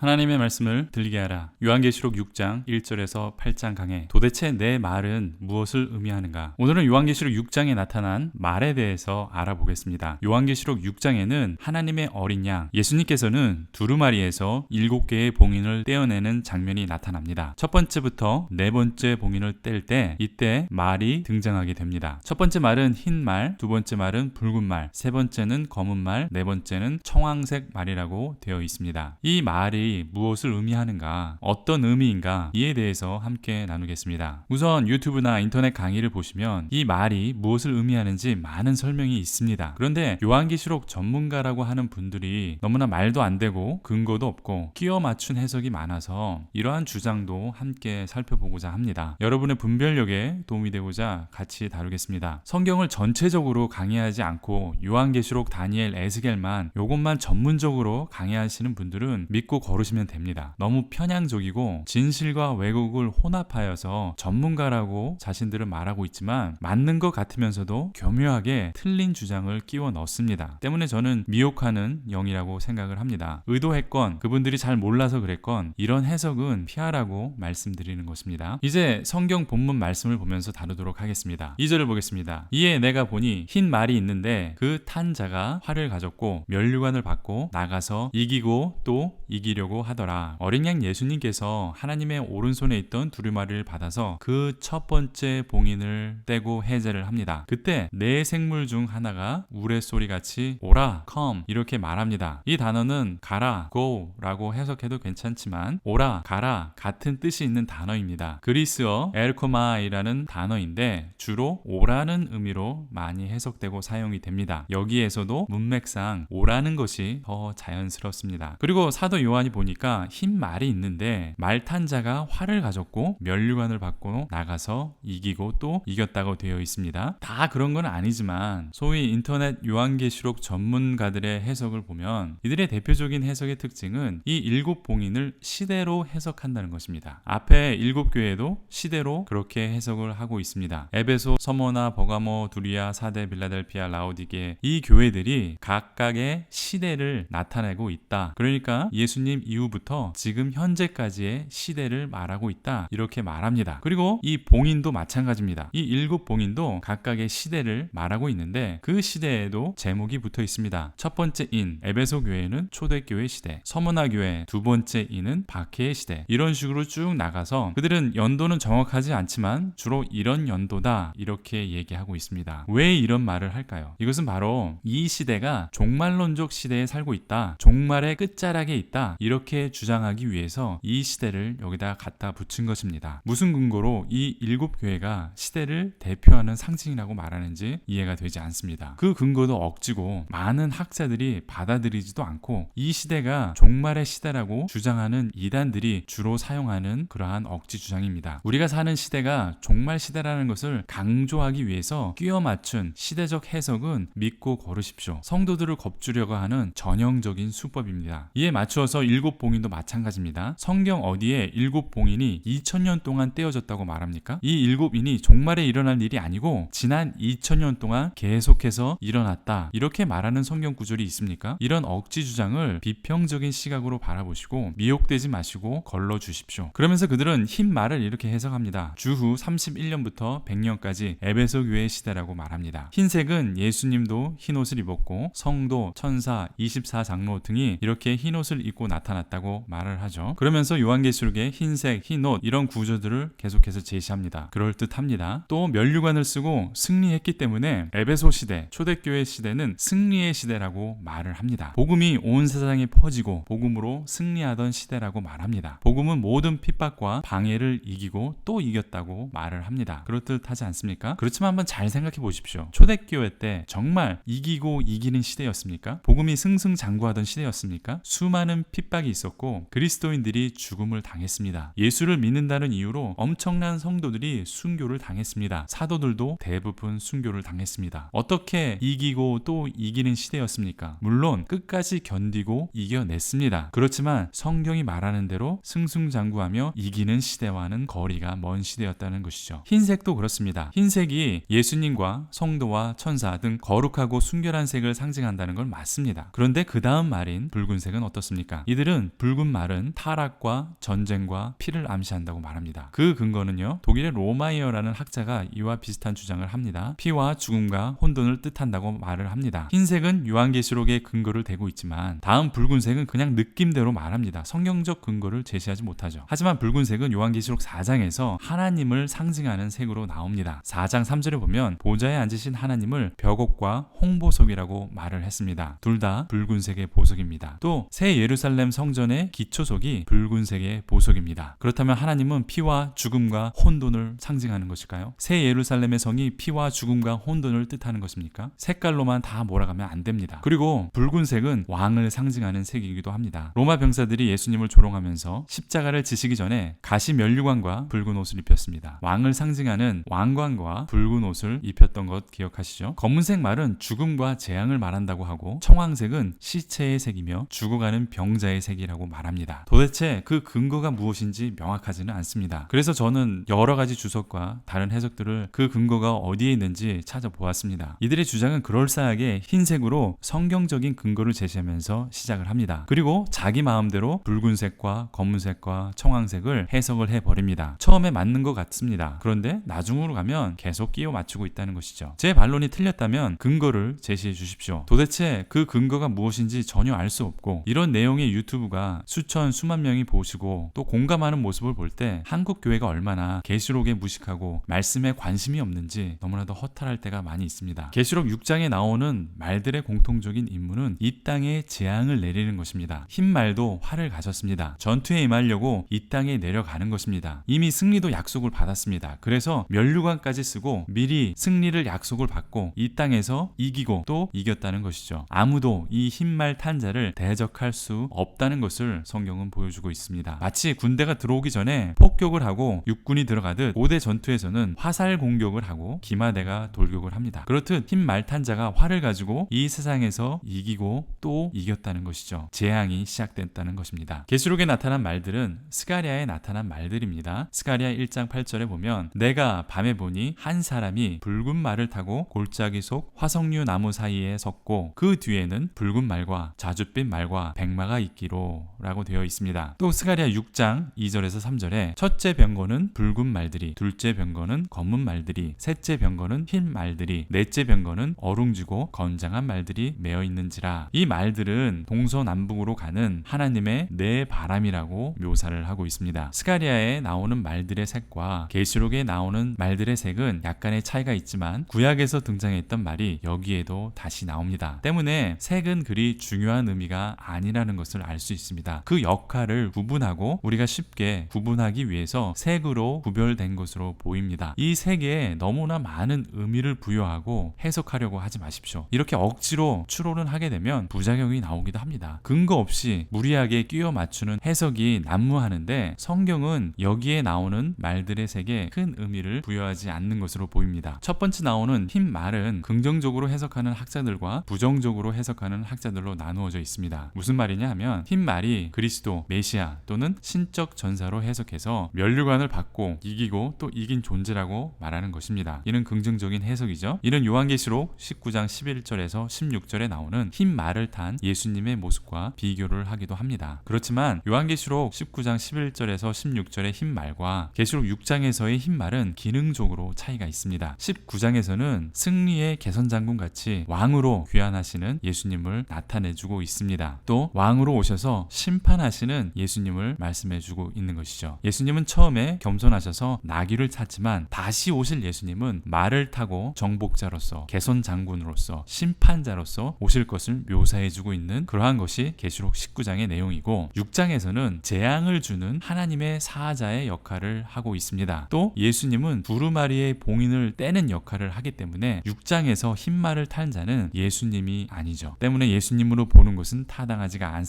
하나님의 말씀을 들리게 하라. 요한계시록 6장 1절에서 8장 강해. 도대체 내 말은 무엇을 의미하는가? 오늘은 요한계시록 6장에 나타난 말에 대해서 알아보겠습니다. 요한계시록 6장에는 하나님의 어린 양, 예수님께서는 두루마리에서 일곱 개의 봉인을 떼어내는 장면이 나타납니다. 첫 번째부터 네 번째 봉인을 뗄 때 이때 말이 등장하게 됩니다. 첫 번째 말은 흰 말, 두 번째 말은 붉은 말, 세 번째는 검은 말, 네 번째는 청황색 말이라고 되어 있습니다. 이 말이 무엇을 의미하는가, 어떤 의미인가 이에 대해서 함께 나누겠습니다. 우선 유튜브나 인터넷 강의를 보시면 이 말이 무엇을 의미하는지 많은 설명이 있습니다. 그런데 요한계시록 전문가라고 하는 분들이 너무나 말도 안 되고 근거도 없고 끼워 맞춘 해석이 많아서 이러한 주장도 함께 살펴보고자 합니다. 여러분의 분별력에 도움이 되고자 같이 다루겠습니다. 성경을 전체적으로 강의하지 않고 요한계시록 다니엘 에스겔만 요것만 전문적으로 강의하시는 분들은 믿고 거루 고르시면 됩니다. 너무 편향적이고 진실과 왜곡을 혼합하여서 전문가라고 자신들은 말하고 있지만 맞는 것 같으면서도 교묘하게 틀린 주장을 끼워 넣습니다. 때문에 저는 미혹하는 영이라고 생각을 합니다. 의도했건 그분들이 잘 몰라서 그랬건 이런 해석은 피하라고 말씀드리는 것입니다. 이제 성경 본문 말씀을 보면서 다루도록 하겠습니다. 2절을 보겠습니다. 이에 내가 보니 흰 말이 있는데 그 탄 자가 활을 가졌고 면류관을 받고 나가서 이기고 또 이기려고 하려고 하더라. 어린 양 예수님께서 하나님의 오른손에 있던 두루마리를 받아서 그 첫 번째 봉인을 떼고 해제를 합니다. 그때 네 생물 중 하나가 우레소리 같이 오라, come 이렇게 말합니다. 이 단어는 가라, go라고 해석해도 괜찮지만 오라, 가라 같은 뜻이 있는 단어입니다. 그리스어 엘코마이라는 단어인데 주로 오라는 의미로 많이 해석되고 사용이 됩니다. 여기에서도 문맥상 오라는 것이 더 자연스럽습니다. 그리고 사도 요한이 보 니까 흰 말이 있는데 말탄 자가 활을 가졌고 면류관을 받고 나가서 이기고 또 이겼다고 되어 있습니다. 다 그런 건 아니지만 소위 인터넷 요한계시록 전문가들의 해석을 보면 이들의 대표적인 해석의 특징은 이 일곱 봉인을 시대로 해석한다는 것입니다. 앞에 일곱 교회도 시대로 그렇게 해석을 하고 있습니다. 에베소, 서머나, 버가모, 두리아, 사대, 빌라델피아, 라오디게 이 교회들이 각각의 시대를 나타내고 있다. 그러니까 예수님 이후부터 지금 현재까지의 시대를 말하고 있다. 이렇게 말합니다. 그리고 이 봉인도 마찬가지입니다. 이 일곱 봉인도 각각의 시대를 말하고 있는데 그 시대에도 제목이 붙어 있습니다. 첫 번째 인, 에베소 교회는 초대교회 시대, 서문화 교회 두 번째 인은 박해의 시대. 이런 식으로 쭉 나가서 그들은 연도는 정확하지 않지만 주로 이런 연도다 이렇게 얘기하고 있습니다. 왜 이런 말을 할까요? 이것은 바로 이 시대가 종말론적 시대에 살고 있다. 종말의 끝자락에 있다. 이렇게 주장하기 위해서 이 시대를 여기다 갖다 붙인 것입니다. 무슨 근거로 이 일곱 교회가 시대를 대표하는 상징이라고 말하는지 이해가 되지 않습니다. 그 근거도 억지고 많은 학자들이 받아들이지도 않고 이 시대가 종말의 시대라고 주장하는 이단들이 주로 사용하는 그러한 억지 주장입니다. 우리가 사는 시대가 종말 시대라는 것을 강조하기 위해서 끼워 맞춘 시대적 해석은 믿고 거르십시오. 성도들을 겁주려고 하는 전형적인 수법입니다. 이에 맞추어서 일곱 봉인도 마찬가지입니다. 성경 어디에 일곱 봉인이 2000년 동안 떼어졌다고 말합니까? 이 일곱인이 종말에 일어날 일이 아니고 지난 2000년 동안 계속해서 일어났다. 이렇게 말하는 성경 구절이 있습니까? 이런 억지 주장을 비평적인 시각으로 바라보시고 미혹되지 마시고 걸러 주십시오. 그러면서 그들은 흰 말을 이렇게 해석합니다. 주후 31년부터 100년까지 에베소 교회 시대라고 말합니다. 흰색은 예수님도 흰 옷을 입었고 성도, 천사, 24장로 등이 이렇게 흰 옷을 입고 나타 나타났다고 말을 하죠. 그러면서 요한계시록의 흰색, 흰 옷 이런 구조들을 계속해서 제시합니다. 그럴 듯합니다. 또 면류관을 쓰고 승리했기 때문에 에베소 시대, 초대교회 시대는 승리의 시대라고 말을 합니다. 복음이 온 세상에 퍼지고 복음으로 승리하던 시대라고 말합니다. 복음은 모든 핍박과 방해를 이기고 또 이겼다고 말을 합니다. 그렇듯하지 않습니까? 그렇지만 한번 잘 생각해 보십시오. 초대교회 때 정말 이기고 이기는 시대였습니까? 복음이 승승장구하던 시대였습니까? 수많은 핍박 핍박이 있었고 그리스도인들이 죽음을 당했습니다. 예수를 믿는다는 이유로 엄청난 성도들이 순교를 당했습니다. 사도들도 대부분 순교를 당했습니다. 어떻게 이기고 또 이기는 시대였습니까? 물론 끝까지 견디고 이겨냈습니다. 그렇지만 성경이 말하는 대로 승승장구하며 이기는 시대와는 거리가 먼 시대였다는 것이죠. 흰색도 그렇습니다. 흰색이 예수님과 성도와 천사 등 거룩하고 순결한 색을 상징한다는 건 맞습니다. 그런데 그 다음 말인 붉은색은 어떻습니까? 이들은 독일은 붉은 말은 타락과 전쟁과 피를 암시한다고 말합니다. 그 근거는요. 독일의 로마이어라는 학자가 이와 비슷한 주장을 합니다. 피와 죽음과 혼돈을 뜻한다고 말을 합니다. 흰색은 요한계시록의 근거를 대고 있지만 다음 붉은색은 그냥 느낌대로 말합니다. 성경적 근거를 제시하지 못하죠. 하지만 붉은색은 요한계시록 4장에서 하나님을 상징하는 색으로 나옵니다. 4장 3절에 보면 보좌에 앉으신 하나님을 벽옥과 홍보석이라고 말을 했습니다. 둘 다 붉은색의 보석입니다. 또 새 예루살렘 성전의 기초석이 붉은색의 보석입니다. 그렇다면 하나님은 피와 죽음과 혼돈을 상징하는 것일까요? 새 예루살렘의 성이 피와 죽음과 혼돈을 뜻하는 것입니까? 색깔로만 다 몰아가면 안 됩니다. 그리고 붉은색은 왕을 상징하는 색이기도 합니다. 로마 병사들이 예수님을 조롱하면서 십자가를 지시기 전에 가시 면류관과 붉은 옷을 입혔습니다. 왕을 상징하는 왕관과 붉은 옷을 입혔던 것 기억하시죠? 검은색 말은 죽음과 재앙을 말한다고 하고 청황색은 시체의 색이며 죽어가는 병자의 색 이라고 말합니다. 도대체 그 근거가 무엇인지 명확하지는 않습니다. 그래서 저는 여러 가지 주석과 다른 해석들을 그 근거가 어디에 있는지 찾아보았습니다. 이들의 주장은 그럴싸하게 흰색으로 성경적인 근거를 제시하면서 시작을 합니다. 그리고 자기 마음대로 붉은색과 검은색과 청황색을 해석을 해버립니다. 처음에 맞는 것 같습니다. 그런데 나중으로 가면 계속 끼워 맞추고 있다는 것이죠. 제 반론이 틀렸다면 근거를 제시해 주십시오. 도대체 그 근거가 무엇인지 전혀 알 수 없고 이런 내용의 유튜브 가 수천 수만 명이 보시고 또 공감하는 모습을 볼 때 한국 교회가 얼마나 계시록에 무식하고 말씀에 관심이 없는지 너무나도 허탈할 때가 많이 있습니다. 계시록 6장에 나오는 말들의 공통적인 임무는 이 땅에 재앙을 내리는 것입니다. 흰 말도 활을 가졌습니다. 전투에 임하려고 이 땅에 내려가는 것입니다. 이미 승리도 약속을 받았습니다. 그래서 면류관까지 쓰고 미리 승리를 약속을 받고 이 땅에서 이기고 또 이겼다는 것이죠. 아무도 이 흰말 탄자를 대적할 수 없다 는 것을 성경은 보여주고 있습니다. 마치 군대가 들어오기 전에 폭격을 하고 육군이 들어가듯 고대 전투에서는 화살 공격을 하고 기마대가 돌격을 합니다. 그렇듯 흰 말탄자가 활을 가지고 이 세상에서 이기고 또 이겼다는 것이죠. 재앙이 시작됐다는 것입니다. 계시록에 나타난 말들은 스가리아에 나타난 말들입니다. 스가리아 1장 8절에 보면 내가 밤에 보니 한 사람이 붉은 말을 타고 골짜기 속 화석류 나무 사이에 섰고 그 뒤에는 붉은 말과 자줏빛 말과 백마가 있기 로 라고 되어 있습니다. 또 스가리아 6장 2절에서 3절에 첫째 병거는 붉은 말들이 둘째 병거는 검은 말들이 셋째 병거는 흰 말들이 넷째 병거는 어룽지고 건장한 말들이 메어 있는지라 이 말들은 동서남북으로 가는 하나님의 네 바람이라고 묘사를 하고 있습니다. 스가리아에 나오는 말들의 색과 계시록에 나오는 말들의 색은 약간의 차이가 있지만 구약에서 등장했던 말이 여기에도 다시 나옵니다. 때문에 색은 그리 중요한 의미가 아니라는 것을 알수 있습니다. 그 역할을 구분하고 우리가 쉽게 구분하기 위해서 색으로 구별된 것으로 보입니다. 이 색에 너무나 많은 의미를 부여하고 해석하려고 하지 마십시오. 이렇게 억지로 추론을 하게 되면 부작용이 나오기도 합니다. 근거 없이 무리하게 끼워 맞추는 해석이 난무하는데 성경은 여기에 나오는 말들의 색에 큰 의미를 부여하지 않는 것으로 보입니다. 첫 번째 나오는 흰 말은 긍정적으로 해석하는 학자들과 부정적으로 해석하는 학자들로 나누어져 있습니다. 무슨 말이냐 하면 흰 말이 그리스도, 메시아 또는 신적 전사로 해석해서 면류관을 받고 이기고 또 이긴 존재라고 말하는 것입니다. 이는 긍정적인 해석이죠. 이는 요한계시록 19장 11절에서 16절에 나오는 흰 말을 탄 예수님의 모습과 비교를 하기도 합니다. 그렇지만 요한계시록 19장 11절에서 16절의 흰 말과 계시록 6장에서의 흰 말은 기능적으로 차이가 있습니다. 19장에서는 승리의 개선 장군 같이 왕으로 귀환하시는 예수님을 나타내주고 있습니다. 또 왕으로 오셔서 심판하시는 예수님을 말씀해주고 있는 것이죠. 예수님은 처음에 겸손하셔서 나귀를 탔지만 다시 오실 예수님은 말을 타고 정복자로서 개선 장군으로서 심판자로서 오실 것을 묘사해주고 있는 그러한 것이 계시록 19장의 내용이고 6장에서는 재앙을 주는 하나님의 사자의 역할을 하고 있습니다. 또 예수님은 두루마리의 봉인을 떼는 역할을 하기 때문에 6장에서 흰말을 탄 자는 예수님이 아니죠. 때문에 예수님으로 보는 것은 타당하지가 않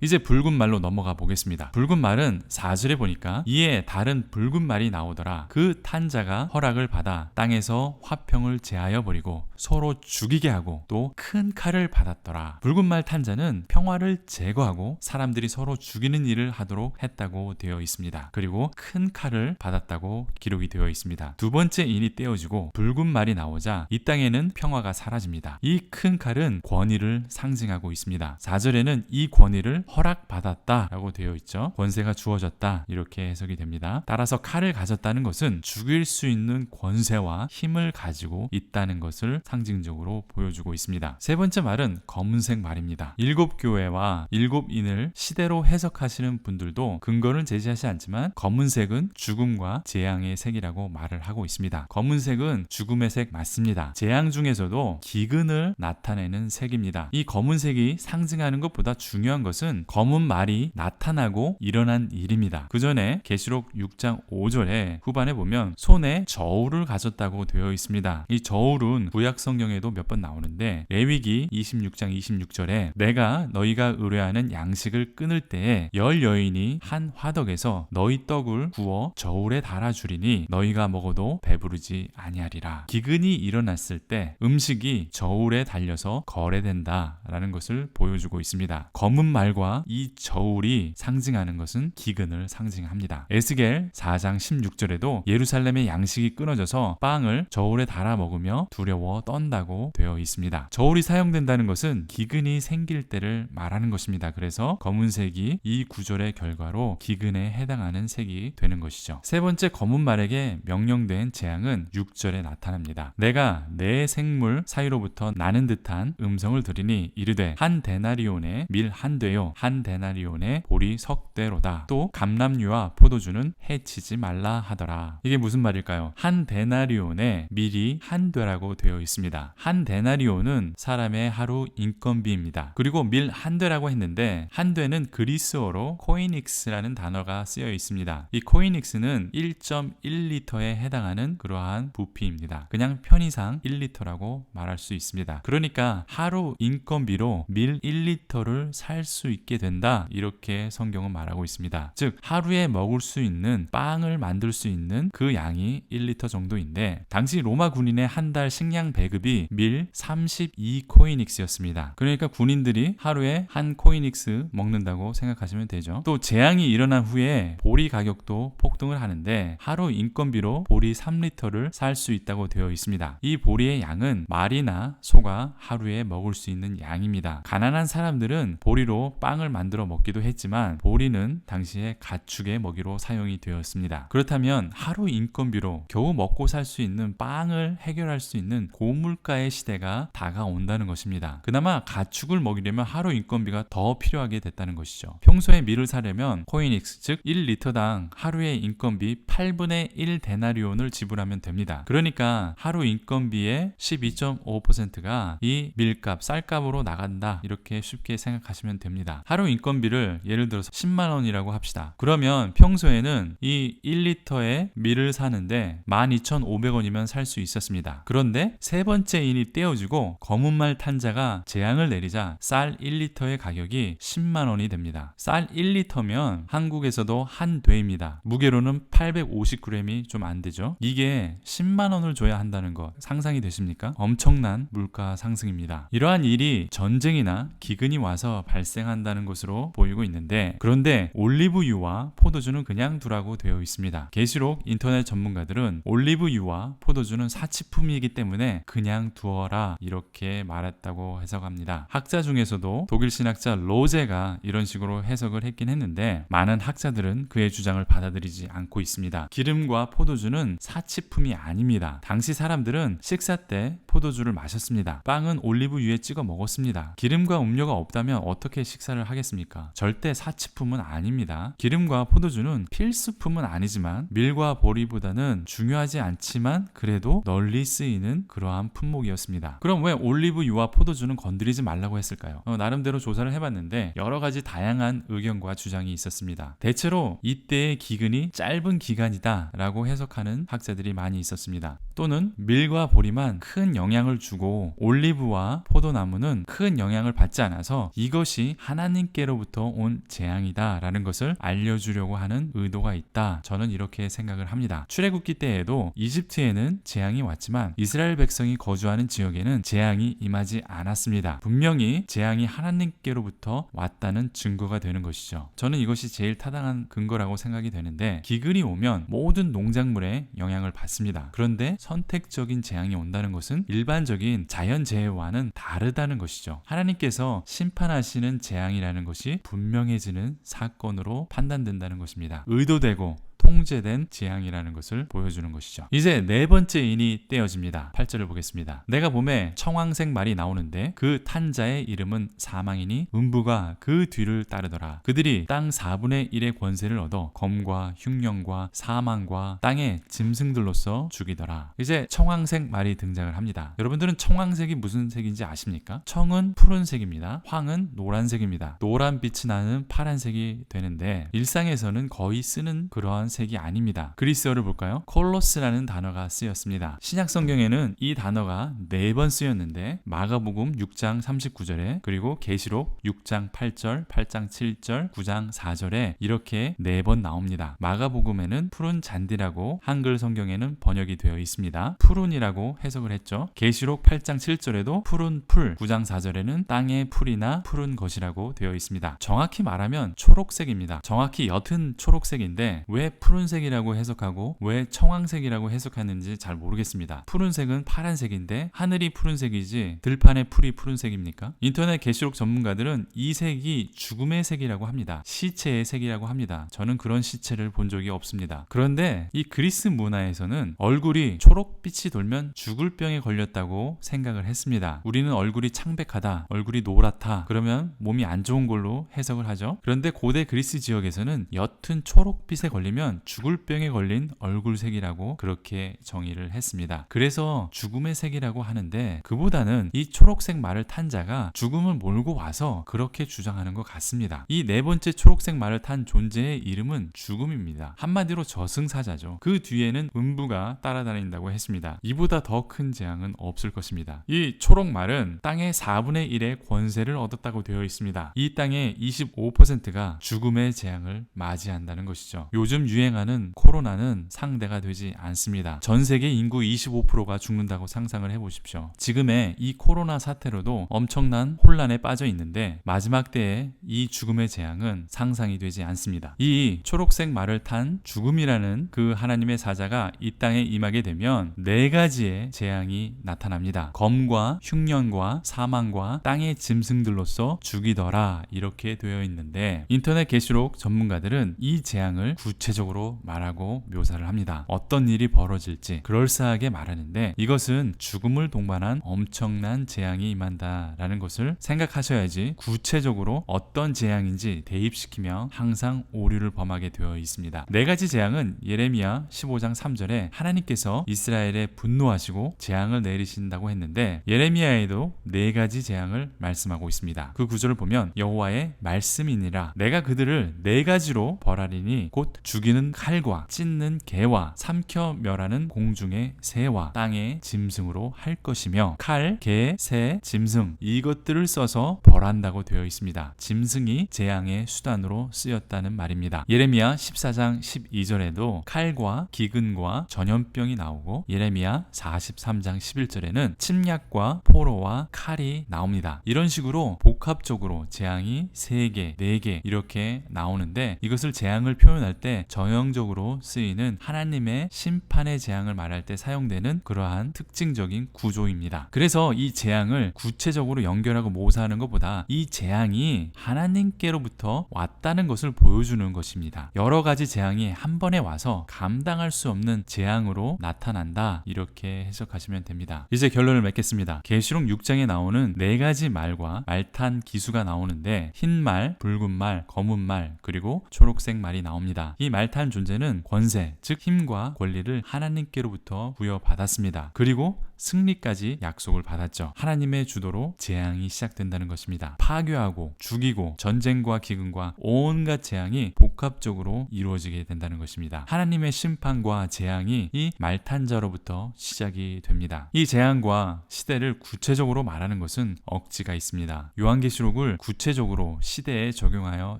이제 붉은 말로 넘어가 보겠습니다. 붉은 말은 4절에 보니까 이에 다른 붉은 말이 나오더라. 그 탄자가 허락을 받아 땅에서 화평을 제하여 버리고 서로 죽이게 하고 또 큰 칼을 받았더라. 붉은 말 탄자는 평화를 제거하고 사람들이 서로 죽이는 일을 하도록 했다고 되어 있습니다. 그리고 큰 칼을 받았다고 기록이 되어 있습니다. 두 번째 인이 떼어지고 붉은 말이 나오자 이 땅에는 평화가 사라집니다. 이 큰 칼은 권위를 상징하고 있습니다. 4절에는 이 권위를 허락받았다라고 되어 있죠. 권세가 주어졌다 이렇게 해석이 됩니다. 따라서 칼을 가졌다는 것은 죽일 수 있는 권세와 힘을 가지고 있다는 것을 상징적으로 보여주고 있습니다. 세 번째 말은 검은색 말입니다. 일곱 교회와 일곱 인을 시대로 해석하시는 분들도 근거는 제시하지 않지만 검은색은 죽음과 재앙의 색이라고 말을 하고 있습니다. 검은색은 죽음의 색 맞습니다. 재앙 중에서도 기근을 나타내는 색입니다. 이 검은색이 상징하는 것보다 중요한 것은 검은 말이 나타나고 일어난 일입니다. 그 전에 계시록 6장 5절에 후반에 보면 손에 저울을 가졌다고 되어 있습니다. 이 저울은 구약 성경에도 몇 번 나오는데 레위기 26장 26절에 내가 너희가 의뢰하는 양식을 끊을 때에 열 여인이 한 화덕에서 너희 떡을 구워 저울에 달아주리니 너희가 먹어도 배부르지 아니하리라. 기근이 일어났을 때 음식이 저울에 달려서 거래된다라는 것을 보여주고 있습니다. 검은 말과 이 저울이 상징하는 것은 기근을 상징합니다. 에스겔 4장 16절에도 예루살렘의 양식이 끊어져서 빵을 저울에 달아 먹으며 두려워 떤다고 되어 있습니다. 저울이 사용된다는 것은 기근이 생길 때를 말하는 것입니다. 그래서 검은색이 이 구절의 결과로 기근에 해당하는 색이 되는 것이죠. 세 번째 검은 말에게 명령된 재앙은 6절에 나타납니다. 내가 내 생물 사이로부터 나는 듯한 음성을 들으니 이르되 한 데나리온에 밀 한 되요 한 데나리온에 보리 석 대로다 또 감람류와 포도주는 해치지 말라 하더라 이게 무슨 말일까요? 한 데나리온에 밀이 한 되라고 되어 있습니다. 한 데나리온은 사람의 하루 인건비입니다. 그리고 밀 한 되라고 했는데 한 되는 그리스어로 코이닉스라는 단어가 쓰여 있습니다. 이 코이닉스는 1.1리터에 해당하는 그러한 부피입니다. 그냥 편의상 1리터라고 말할 수 있습니다. 그러니까 하루 인건비로 밀 1리터를 살 수 있게 된다. 이렇게 성경은 말하고 있습니다. 즉 하루에 먹을 수 있는 빵을 만들 수 있는 그 양이 1리터 정도인데 당시 로마 군인의 한 달 식량 배급이 밀 32코이닉스였습니다. 그러니까 군인들이 하루에 한 코이닉스 먹는다고 생각하시면 되죠. 또 재앙이 일어난 후에 보리 가격도 폭등을 하는데 하루 인건비로 보리 3리터를 살 수 있다고 되어 있습니다. 이 보리의 양은 말이나 소가 하루에 먹을 수 있는 양입니다. 가난한 사람들은 보리로 빵을 만들어 먹기도 했지만 보리는 당시에 가축의 먹이로 사용이 되었습니다. 그렇다면 하루 인건비로 겨우 먹고 살 수 있는 빵을 해결할 수 있는 고물가의 시대가 다가온다는 것입니다. 그나마 가축을 먹이려면 하루 인건비가 더 필요하게 됐다는 것이죠. 평소에 밀을 사려면 코이닉스 즉 1리터당 하루의 인건비 8분의 1 데나리온을 지불하면 됩니다. 그러니까 하루 인건비의 12.5%가 이 밀값, 쌀값으로 나간다. 이렇게 쉽게 생각하시면 됩니다. 하루 인건비를 예를 들어서 10만 원이라고 합시다. 그러면 평소에는 이 1리터의 밀을 사는데 12,500원이면 살 수 있었습니다. 그런데 세 번째 인이 떼어지고 검은 말 탄자가 재앙을 내리자 쌀 1리터의 가격이 10만 원이 됩니다. 쌀 1리터면 한국에서도 한 되입니다. 무게로는 850g이 좀 안 되죠. 이게 10만 원을 줘야 한다는 것 상상이 되십니까? 엄청난 물가 상승입니다. 이러한 일이 전쟁이나 기근이 와서 발생한 다는 것으로 보이고 있는데 그런데 올리브유와 포도주는 그냥 두라고 되어 있습니다. 계시록 인터넷 전문가들은 올리브유와 포도주는 사치품이기 때문에 그냥 두어라 이렇게 말했다고 해석합니다. 학자 중에서도 독일 신학자 로제가 이런 식으로 해석을 했긴 했는데 많은 학자들은 그의 주장을 받아들이지 않고 있습니다. 기름과 포도주는 사치품이 아닙니다. 당시 사람들은 식사 때 포도주를 마셨습니다. 빵은 올리브유에 찍어 먹었습니다. 기름과 음료가 없다면 어떻게 식사 를 하겠습니까? 절대 사치품은 아닙니다. 기름과 포도주는 필수품은 아니지만 밀과 보리보다는 중요하지 않지만 그래도 널리 쓰이는 그러한 품목이었습니다. 그럼 왜 올리브유와 포도주는 건드리지 말라고 했을까요? 어, 나름대로 조사를 해봤는데 여러 가지 다양한 의견과 주장이 있었습니다. 대체로 이때의 기근이 짧은 기간이다 라고 해석하는 학자들이 많이 있었습니다. 또는 밀과 보리만 큰 영향을 주고 올리브와 포도나무는 큰 영향을 받지 않아서 이것이 하나님께로부터 온 재앙이다 라는 것을 알려주려고 하는 의도가 있다. 저는 이렇게 생각을 합니다. 출애굽기 때에도 이집트에는 재앙이 왔지만 이스라엘 백성이 거주하는 지역에는 재앙이 임하지 않았습니다. 분명히 재앙이 하나님께로부터 왔다는 증거가 되는 것이죠. 저는 이것이 제일 타당한 근거라고 생각이 되는데 기근이 오면 모든 농작물에 영향을 받습니다. 그런데 선택적인 재앙이 온다는 것은 일반적인 자연 재해와는 다르다는 것이죠. 하나님께서 심판하시는 재앙이라는 것이 분명해지는 사건으로 판단된다는 것입니다. 의도되고 통제된 재앙이라는 것을 보여주는 것이죠. 이제 네 번째 인이 떼어집니다. 8절을 보겠습니다. 내가 봄에 청황색 말이 나오는데 그 탄자의 이름은 사망이니 음부가 그 뒤를 따르더라. 그들이 땅 4분의 1의 권세를 얻어 검과 흉령과 사망과 땅의 짐승들로서 죽이더라. 이제 청황색 말이 등장을 합니다. 여러분들은 청황색이 무슨 색인지 아십니까? 청은 푸른색입니다. 황은 노란색입니다. 노란 빛이 나는 파란색이 되는데 일상에서는 거의 쓰는 그러한 색이 아닙니다. 그리스어를 볼까요? 콜로스라는 단어가 쓰였습니다. 신약 성경에는 이 단어가 네 번 쓰였는데 마가복음 6장 39절에 그리고 계시록 6장 8절, 8장 7절, 9장 4절에 이렇게 네 번 나옵니다. 마가복음에는 푸른 잔디라고 한글 성경에는 번역이 되어 있습니다. 푸른이라고 해석을 했죠. 계시록 8장 7절에도 푸른 풀, 9장 4절에는 땅의 풀이나 푸른 것이라고 되어 있습니다. 정확히 말하면 초록색입니다. 정확히 옅은 초록색인데 왜 푸른색이라고 해석하고 왜 청황색이라고 해석하는지 잘 모르겠습니다. 푸른색은 파란색인데 하늘이 푸른색이지 들판의 풀이 푸른색입니까? 인터넷 게시록 전문가들은 이 색이 죽음의 색이라고 합니다. 시체의 색이라고 합니다. 저는 그런 시체를 본 적이 없습니다. 그런데 이 그리스 문화에서는 얼굴이 초록빛이 돌면 죽을 병에 걸렸다고 생각을 했습니다. 우리는 얼굴이 창백하다, 얼굴이 노랗다, 그러면 몸이 안 좋은 걸로 해석을 하죠. 그런데 고대 그리스 지역에서는 옅은 초록빛에 걸리면 죽을 병에 걸린 얼굴색이라고 그렇게 정의를 했습니다. 그래서 죽음의 색이라고 하는데 그보다는 이 초록색 말을 탄 자가 죽음을 몰고 와서 그렇게 주장하는 것 같습니다. 이 네 번째 초록색 말을 탄 존재의 이름은 죽음입니다. 한마디로 저승사자죠. 그 뒤에는 음부가 따라다닌다고 했습니다. 이보다 더 큰 재앙은 없을 것입니다. 이 초록 말은 땅의 4분의 1의 권세를 얻었다고 되어 있습니다. 이 땅의 25%가 죽음의 재앙을 맞이한다는 것이죠. 요즘 유행 하는 코로나는 상대가 되지 않습니다. 전 세계 인구 25%가 죽는다고 상상을 해보십시오. 지금의 이 코로나 사태로도 엄청난 혼란에 빠져 있는데 마지막 때에 이 죽음의 재앙은 상상이 되지 않습니다. 이 초록색 말을 탄 죽음이라는 그 하나님의 사자가 이 땅에 임하게 되면 네 가지의 재앙이 나타납니다. 검과 흉년과 사망과 땅의 짐승들로서 죽이더라 이렇게 되어 있는데 인터넷 게시록 전문가들은 이 재앙을 구체적으로 말하고 묘사를 합니다. 어떤 일이 벌어질지 그럴싸하게 말하는데 이것은 죽음을 동반한 엄청난 재앙이 임한다라는 것을 생각하셔야지 구체적으로 어떤 재앙인지 대입시키며 항상 오류를 범하게 되어 있습니다. 네 가지 재앙은 예레미야 15장 3절에 하나님께서 이스라엘에 분노하시고 재앙을 내리신다고 했는데 예레미야에도 네 가지 재앙을 말씀하고 있습니다. 그 구절을 보면 여호와의 말씀이니라 내가 그들을 네 가지로 벌하리니 곧 죽이는 칼과 찢는 개와 삼켜 멸하는 공중의 새와 땅의 짐승으로 할 것이며 칼, 개, 새, 짐승 이것들을 써서 벌한다고 되어 있습니다. 짐승이 재앙의 수단으로 쓰였다는 말입니다. 예레미야 14장 12절에도 칼과 기근과 전염병이 나오고 예레미야 43장 11절에는 침략과 포로와 칼이 나옵니다. 이런 식으로 복합적으로 재앙이 3개, 4개 이렇게 나오는데 이것을 재앙을 표현할 때 전 형적으로 쓰이는 하나님의 심판의 재앙을 말할 때 사용되는 그러한 특징적인 구조입니다. 그래서 이 재앙을 구체적으로 연결하고 모사하는 것보다 이 재앙이 하나님께로부터 왔다는 것을 보여주는 것입니다. 여러 가지 재앙이 한 번에 와서 감당할 수 없는 재앙으로 나타난다. 이렇게 해석하시면 됩니다. 이제 결론을 맺겠습니다. 계시록 6장에 나오는 네 가지 말과 말탄 기수가 나오는데 흰 말, 붉은 말, 검은 말, 그리고 초록색 말이 나옵니다. 이 말탄 존재는 권세, 즉 힘과 권리를 하나님께로부터 부여받았습니다. 그리고 승리까지 약속을 받았죠. 하나님의 주도로 재앙이 시작된다는 것입니다. 파괴하고 죽이고 전쟁과 기근과 온갖 재앙이 복합적으로 이루어지게 된다는 것입니다. 하나님의 심판과 재앙이 이 말탄자로부터 시작이 됩니다. 이 재앙과 시대를 구체적으로 말하는 것은 억지가 있습니다. 요한계시록을 구체적으로 시대에 적용하여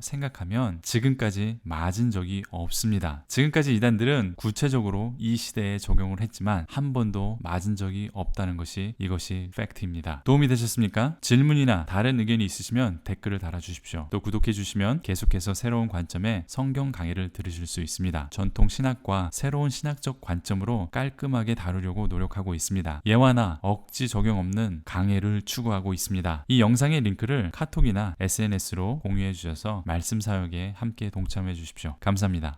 생각하면 지금까지 맞은 적이 없습니다. 지금까지 이단들은 구체적으로 이 시대에 적용을 했지만 한 번도 맞은 적이 없다는 것이 이것이 팩트입니다. 도움이 되셨습니까? 질문이나 다른 의견이 있으시면 댓글을 달아주십시오. 또 구독해 주시면 계속해서 새로운 관점의 성경 강의를 들으실 수 있습니다. 전통 신학과 새로운 신학적 관점으로 깔끔하게 다루려고 노력하고 있습니다. 예화나 억지 적용 없는 강해를 추구하고 있습니다. 이 영상의 링크를 카톡이나 SNS로 공유해 주셔서 말씀 사역에 함께 동참해 주십시오. 감사합니다.